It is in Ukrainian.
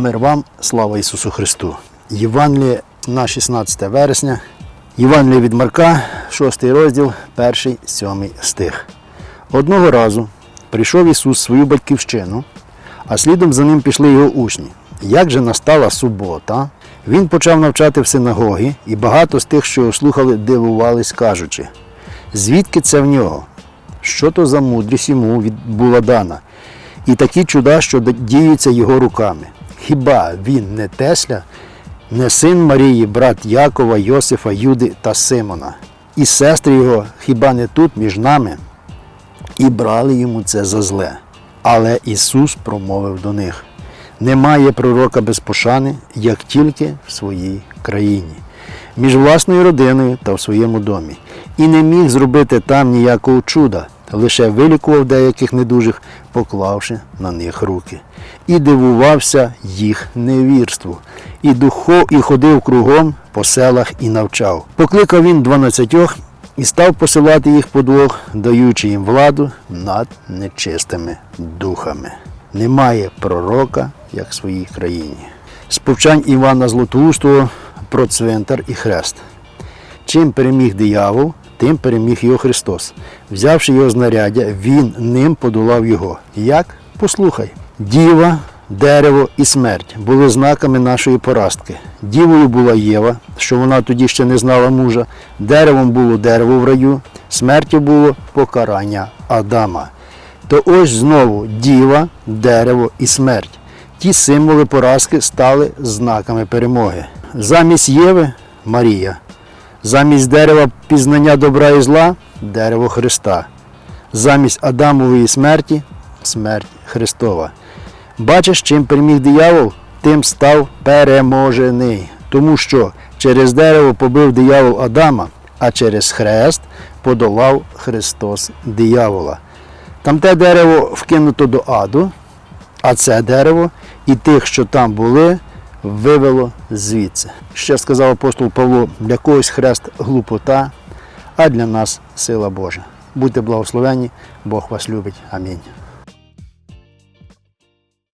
Мир вам, слава Ісусу Христу! Євангеліє на 16 вересня. Євангеліє від Марка, 6 розділ, 1, 7 стих. Одного разу прийшов Ісус свою батьківщину, а слідом за ним пішли його учні. Як же настала субота, він почав навчати в синагогі, і багато з тих, що його слухали, дивувались, кажучи, звідки це в нього? Що то за мудрість йому була дана? І такі чуда, що діються його руками. Хіба він не Тесля, не син Марії, брат Якова, Йосифа, Юди та Симона? І сестри його хіба не тут між нами? І брали йому це за зле. Але Ісус промовив до них: немає пророка без пошани, як тільки в своїй країні, між власною родиною та в своєму домі. І не міг зробити там ніякого чуда, лише вилікував деяких недужих, поклавши на них руки. І дивувався їх невірству, і духов, і ходив кругом по селах і навчав. Покликав він дванадцятьох і став посилати їх по двох, даючи їм владу над нечистими духами. Немає пророка, як в своїй країні. З повчань Івана Златоустого про цвинтар і хрест. Чим переміг диявол, тим переміг його Христос. Взявши його знаряддя, він ним подолав його. Як? Послухай. Діва, дерево і смерть були знаками нашої поразки. Дівою була Єва, що вона тоді ще не знала мужа. Деревом було дерево в раю, смертю було покарання Адама. То ось знову діва, дерево і смерть. Ті символи поразки стали знаками перемоги. Замість Єви Марія. Замість дерева пізнання добра і зла дерево Христа. Замість Адамової смерті смерть Христова. Бачиш, чим переміг диявол, тим став переможений. Тому що через дерево побив диявол Адама, а через хрест подолав Христос диявола. Там те дерево вкинуто до аду, а це дерево і тих, що там були, вивело звідси. Ще сказав апостол Павло, для когось хрест глупота, а для нас сила Божа. Будьте благословені, Бог вас любить. Амінь.